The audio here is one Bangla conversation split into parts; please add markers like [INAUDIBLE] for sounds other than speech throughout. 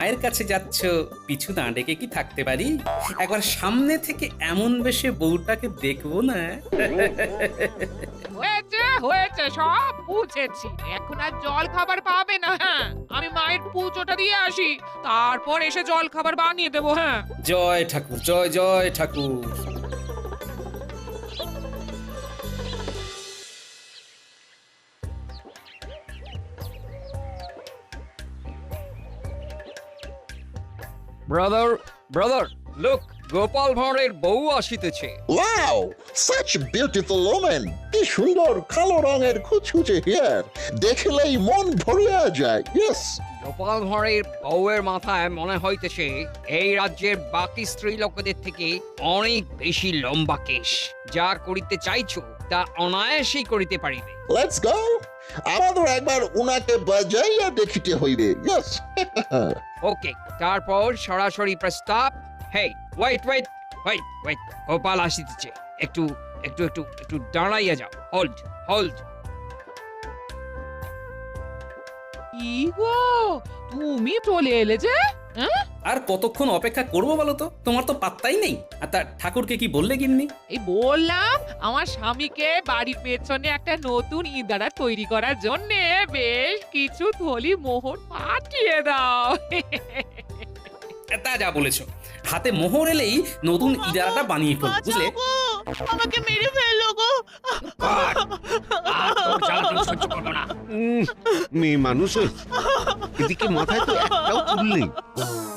মায়ের কাছে যাচ্ছ পিছু না ডেকে কি থাকতে পারি? একবার সামনে থেকে এমন বেশে বউটাকে দেখব না। হয়েছে হয়েছে সব বুঝেছি। এখন আর জল খাবার পাবে না হ্যাঁ। আমি মায়ের পুজোটা দিয়ে আসি তারপর এসে জল খাবার বানিয়ে দেবো হ্যাঁ। জয় ঠাকুর জয় জয় ঠাকুর। ব্রাদার ব্রাদার লুক গোপাল ভাঁড়ের বউ আসিতেছে। ওয়াও সাচ বিউটিফুল ওমেন কি সুন্দর কালো রঙের কুচকুচে হেয়ার দেখলেই মন ভরিয়া যায় ইয়েস গোপাল ভাঁড়ের বউয়ের মাথায় মনে হইতেছে এই রাজ্যের বাকি স্ত্রী লোকদের থেকে অনেক বেশি লম্বা কেশ। যা করিতে চাইছো তা অনায়াসেই করিতে পারিবে। লেটস গো আমাদের একবার উনাকে বাজাইয়া দেখিতে হইবে ইয়েস ওকে [LAUGHS] তারপর সরাসরি প্রস্তাব। Hey wait wait wait wait Gopal আসিতেছে। একটু একটু একটু একটু দাঁড়াইয়া যাও। হোল্ড হোল্ড কি গো তুমি চলে এলে যে? আর কতক্ষণ অপেক্ষা করব বলো তো? তোমার তো পাত্তাই নেই। আর তা ঠাকুরকে কি বললে গিন্নি? এই বললাম আমার স্বামীকে বাড়ির পেছনে একটা নতুন ইদারা তৈরি করার জন্য বেশ কিছু থলি মোহর পাঠিয়ে দাও। তা যা বলেছ। হাতে মোহর এলেই নতুন ইদারাটা বানিয়ে ফেলব বুঝলে? আমাকে মেরে ফেলল গো। আর তোর জ্বালাতন সহ্য করব না। উম, মেয়ে মানুষ হয়েছে। এদিকে মাথায় তো একটাও চুল নেই।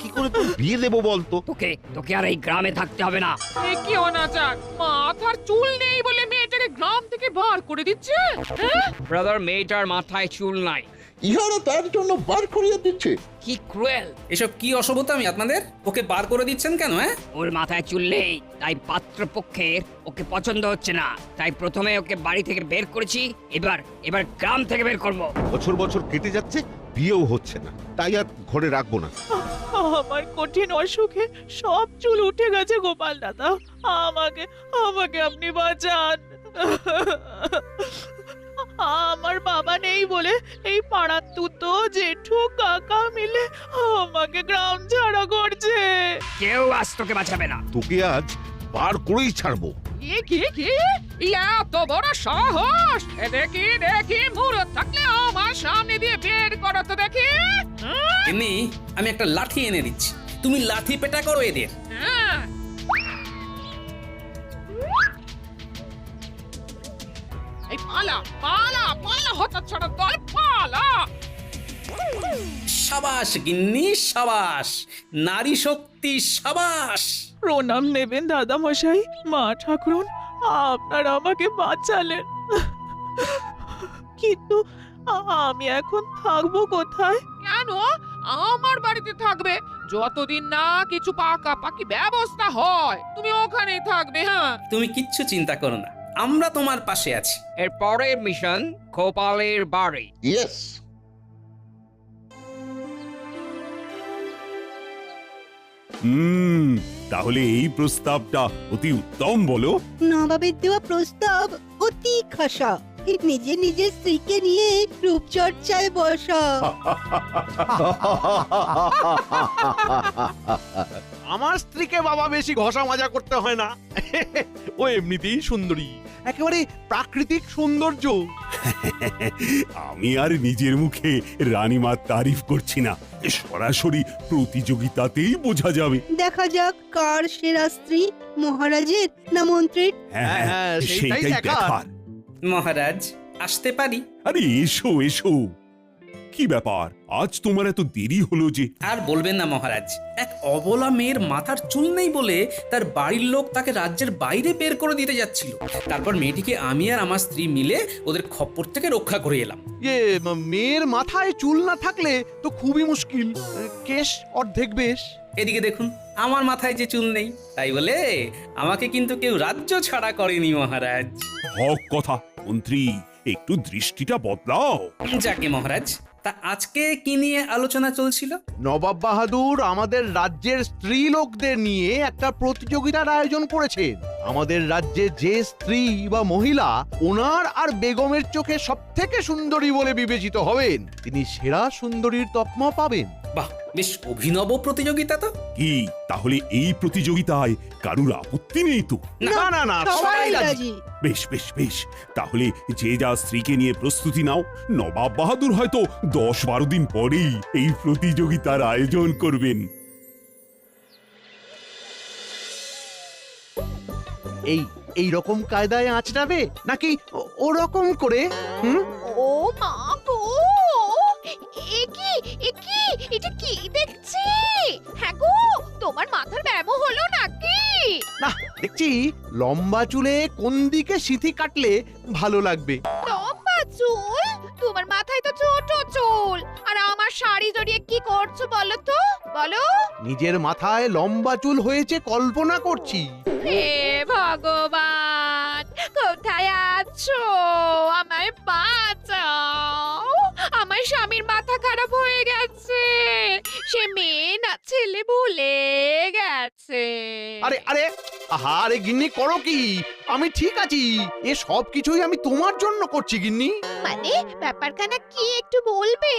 কি করে তোর বিয়ে দেবো বলতো? তোকে তোকে আর এই গ্রামে থাকতে হবে না। এ কি অনাচার? মাথার চুল নেই বলে মেয়েটাকে গ্রাম থেকে বার করে দিচ্ছে? হ্যাঁ? ব্রাদার মেয়েটার মাথায় চুল নাই। ইহারা তার জন্য বার করিয়া দিচ্ছে। কি ক্রুয়েল এসব কি অসভ্যতা আমি আপনাদের? ওকে বার করে দিচ্ছেন কেন হ্যাঁ? ওর মাথায় চুল নেই তাই পাত্রপক্ষের ওকে পছন্দ হচ্ছে না। তাই প্রথমে ওকে বাড়ি থেকে বের করেছি এবার এবার গ্রাম থেকে বের করব। বছর বছর কেটে যাচ্ছে বিয়েও হচ্ছে না। তাই আর ঘরে রাখব না। আমার কঠিন অসুখে সব চুল উঠে গেছে গোপাল দাদা। আমাকে আমাকে আপনি বাঁচান। আমার বাবা নেই বলে এই পাড়ার তুতো জেঠু কাকা মিলে আমাকে গ্রাম ছাড়া করছে। কেউ আজ তোকে বাঁচাবে না। তোকে আজ বার করেই ছাড়বো। কি কি কি? এত বড় সাহস। এ দেখি দেখি মুরত থাকলে আমার সামনে দিয়ে বের করো তো দেখি। হ্যাঁ? এমনি আমি একটা লাঠি এনে দিচ্ছি। তুমি লাঠি পেটা করো এদের। হ্যাঁ। এই পালা পালা পালা হঠাৎ ছাড়া দল পালা। সাবাস গিন্নি সাবাস। নারী শক্তি সাবাস। প্রণাম নেবেন দাদা মশাই মা ঠাকুরন। আপনার আমাকে বাঁচালেন। কিন্তু আমি এখন থাকব কোথায়? কেন? আমার বাড়িতে থাকবে। যতদিন না কিছু পাকাপাকি ব্যবস্থা হয় তুমি ওখানেই থাকবে হ্যাঁ? তুমি কিচ্ছু চিন্তা করো না আমরা তোমার পাশে আছি। এর পরের মিশন গোপালের বাড়ি। ইয়েস হুম তাহলে এই প্রস্তাবটা অতি উত্তম বলো। নবাবের দেওয়া প্রস্তাব অতি খাসা। নিজে নিজের স্ত্রীকে নিয়ে রূপচর্চায় বসা। আমার স্ত্রীকে বাবা বেশি ঘষা মাজা করতে হয় না। [LAUGHS] ও এমনিতেই সুন্দরী। একেবারে প্রাকৃতিক সৌন্দর্য। আমি আর নিজের মুখে রানীমার তারিফ করছি না। সরাসরি প্রতিযোগিতাতেই বোঝা যাবে। দেখা যাক কার সেরা স্ত্রী মহারাজের না মন্ত্রীর। হ্যাঁ হ্যাঁ, সেইটাই সেইটাই দেখার। দেখার। মহারাজ আসতে পারি। আরে এসো এসো। কি ব্যাপার? আজ তোমার এত দেরি হলো যে। আর বলবেন না মহারাজ। এক অবলা মেয়ের মাথার চুল নেই বলে তার বাড়ির লোক তাকে রাজ্যের বাইরে বের করে দিতে যাচ্ছিল। তারপর মেয়েটিকে আমি আর আমার স্ত্রী মিলে ওদের খপ্পর থেকে রক্ষা করে এলাম। ইয়ে মেয়ের মাথায় চুল না থাকলে তো খুবই মুশকিল। কেশ অর্ধেক বেশ। এদিকে দেখুন আমার মাথায় যে চুল নেই তাই বলে আমাকে কিন্তু কেউ রাজ্য ছাড়া করেনি মহারাজ। হক কথা মন্ত্রী একটু দৃষ্টিটা বদলাও। যাকে মহারাজ তা আজকে কি নিয়ে আলোচনা চলছিল? নবাব বাহাদুর আমাদের রাজ্যের স্ত্রী লোকদের নিয়ে একটা প্রতিযোগিতার আয়োজন করেছেন। আমাদের রাজ্যে যে স্ত্রী বা মহিলা ওনার আর বেগমের চোখে সব থেকে সুন্দরী বলে বিবেচিত হবেন। তিনি সেরা সুন্দরীর তকমা পাবেন। বাহ বেশ অভিনব প্রতিযোগিতা তো। কি তাহলে এই প্রতিযোগিতায় কারুর আপত্তি নেই তো? না না না সবাই রাজি। বেশ বেশ বেশ তাহলে যে যা স্ত্রীকে নিয়ে প্রস্তুতি নাও নবাব বাহাদুর হয়তো দশ বারো দিন পরেই এই প্রতিযোগিতার আয়োজন করবেন। এই এই রকম কায়দায় আঁচড়াবে নাকি ওরকম করে হুম? ও মা গো! এটা কি দেখছি? হ্যাঁ গো তোমার মাথার ব্যামো হলো নাকি? না দেখছি লম্বা চুলে কোন দিকে সিথি কাটলে ভালো লাগবে? লম্বা চুল? তোমার মাথায় তো ছোট চুল। আর আমার শাড়ি জড়িয়ে কি করছ বলো তো? বলো। নিজের মাথায় লম্বা চুল হয়েছে কল্পনা করছি। হে সে মেয়ে না ছেলে ভুলে গেছে। আরে আরে আহা আরে গিন্নি করো কি? আমি ঠিক আছি। এ সব কিছুই আমি তোমার জন্য করছি গিন্নি। মানে ব্যাপারখানা কি একটু বলবে?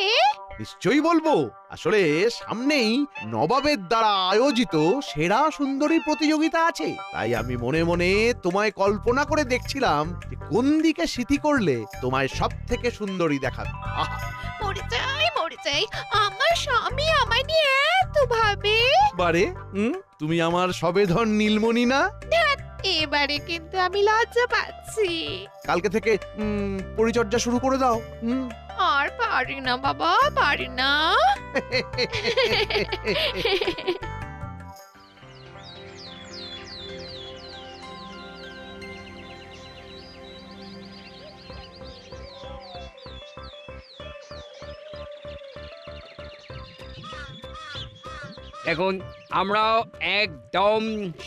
নিশ্চয়ই বলব। আসলে সামনেই নবাবের দ্বারা আয়োজিত সেরা সুন্দরী প্রতিযোগিতা আছে। তাই আমি মনে মনে তোমায় কল্পনা করে দেখছিলাম যে কোন দিকে স্মৃতি করলে তোমায় সব থেকে সুন্দরী দেখাবে। আহা, মরে যাই মরে যাই আমার বারে হুম? তুমি আমার সবেধন নীলমণি না? এবারে কিন্তু আমি লজ্জা পাচ্ছি। কালকে থেকে উম, পরিচর্যা শুরু করে দাও হুম? আর পারি না বাবা পারি না। [LAUGHS] দেখুন, আমরাও একদম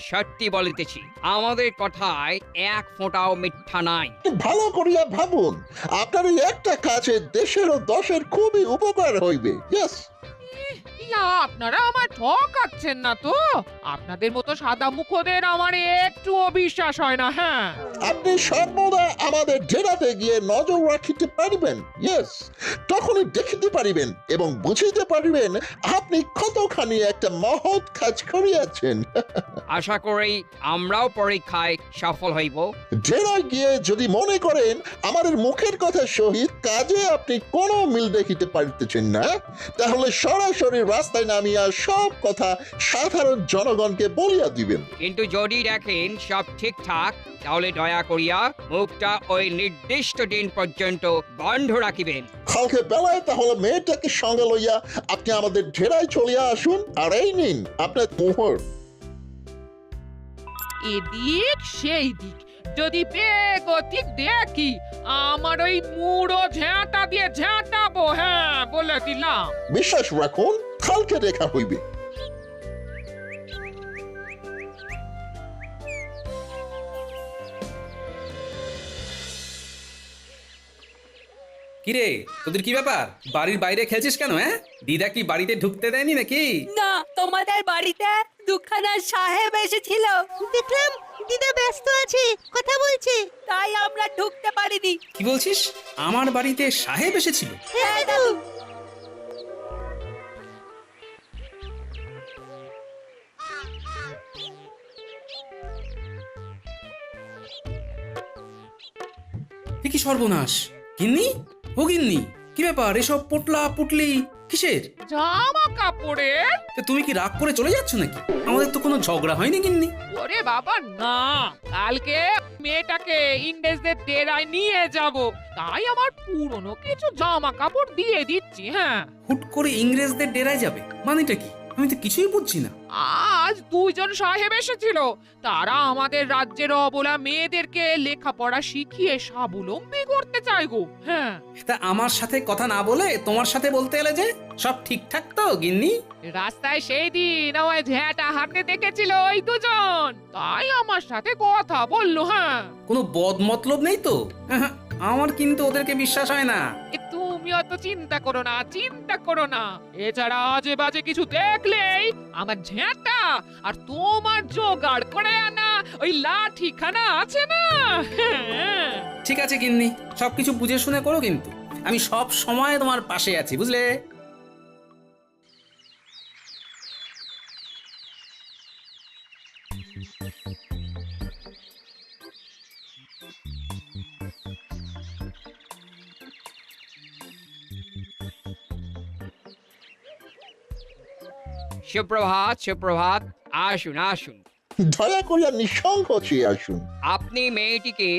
সত্যি বলিতেছি আমাদের কথায় এক ফোঁটাও মিথ্যা নাই। ভালো করিয়া ভাবুন, আপনার একটা কাজে দেশের ও দশের খুবই উপকার হইবে ইয়েস আপনারা আমার ঠকাচ্ছেন না তো। আপনাদের মতো সাদা মুখোদের আমার একটুও বিশ্বাস হয় না হ্যাঁ। আপনি সর্বদা আমাদের ডেরাতে গিয়ে নজর রাখিতে পারিবেন ইয়েস তখনই দেখিতে পারিবেন এবং বুঝিতে পারিবেন আপনি কতখানি একটা মহৎ কাজ করিয়াছেন। আশা করি আমরাও পরীক্ষায় সফল হইব। ডেরায় গিয়ে যদি মনে করেন আমাদের মুখের কথা সহিত কাজে আপনি কোনো মিল দেখিতে পারিতেছেন না তাহলে সরাসরি রাস্তায় নামিয়া সব কথা সাধারণ জনগণকে বলিয়া দিবেন। কিন্তু যদি দেখেন সব ঠিকঠাক তাহলে দয়া করিয়া মুখটা ওই নির্দিষ্ট দিন পর্যন্ত বন্ধ রাখিবেন। কালকে বেলায় তাহলে মেয়েটাকে সঙ্গে লইয়া আপনি আমাদের ডেরায় চলিয়া আসুন আর এই নিন আপনার মোহর। এদিক সেই দিক যদি বেগতিক দেখি আমার ওই মুড়ো ঝাঁটা দিয়ে ঝাঁটাবো হ্যাঁ বলে দিলাম। বিশ্বাস রাখুন কালকে দেখা হইবে। কিরে তোদের কি ব্যাপার? বাড়ির বাইরে খেলছিস কেন হ্যাঁ? দিদা কি বাড়িতে ঢুকতে দেয়নি নাকি? না তোমাদের বাড়িতে দুখানা সাহেব এসেছিল। দেখলাম দিদা ব্যস্ত আছে কথা বলছে। তাই আমরা ঢুকতে পারিনি। কি বলছিস? আমার বাড়িতে সাহেব এসেছিল? হ্যাঁ দাদু। এ কি সর্বনাশ? গিন্নি? ও গিন্নি কি ব্যাপার? এসব পোটলা পুটলি কিসের? জামা কাপড়ের তা তুমি কি রাগ করে চলে যাচ্ছ নাকি? আমাদের তো কোনো ঝগড়া হয়নি গিন্নি। ওরে বাবা না। কালকে মেয়েটাকে ইংরেজদের ডেরায় নিয়ে যাব। তাই আমার পুরনো কিছু জামা কাপড় দিয়ে দিচ্ছি হ্যাঁ। হুট করে ইংরেজদের ডেরায় যাবে? মানেটা কি? আমি তো কিছুই বুঝছি না। আজ দুইজন সাহেব এসেছিল। তারা আমাদের রাজ্যের অবলা মেয়েদেরকে লেখাপড়া শিখিয়ে স্বাবলম্বী করতে চায় গো। হ্যাঁ। তা আমার সাথে কথা না বলে তোমার সাথে বলতে এলে যে? সব ঠিকঠাক তো গিন্নি? রাস্তায় সেই দিন আমায় ঝ্যাঁটা হাঁটতে দেখেছিল ওই দুজন। তাই আমার সাথে কথা বলল হ্যাঁ। কোনো বদ মতলব নেই তো? আমার কিন্তু ওদেরকে বিশ্বাস হয় না। এ তুমি অত চিন্তা করো না, চিন্তা করো না। এছাড়া আজে বাজে কিছু দেখলেই আমার ঝেঁটা আর তোমার জোগাড় করে আনা ওই লাঠিখানা আছে না? ঠিক আছে কিন্নি সবকিছু বুঝে শুনে করো কিন্তু। আমি সব সময় তোমার পাশে আছি, বুঝলে? সুপ্রভাত সুপ্রভাত। আসুন আসুন। দয়া করে নিঃসংকোচে আসুন। আপনি মেয়েটিকে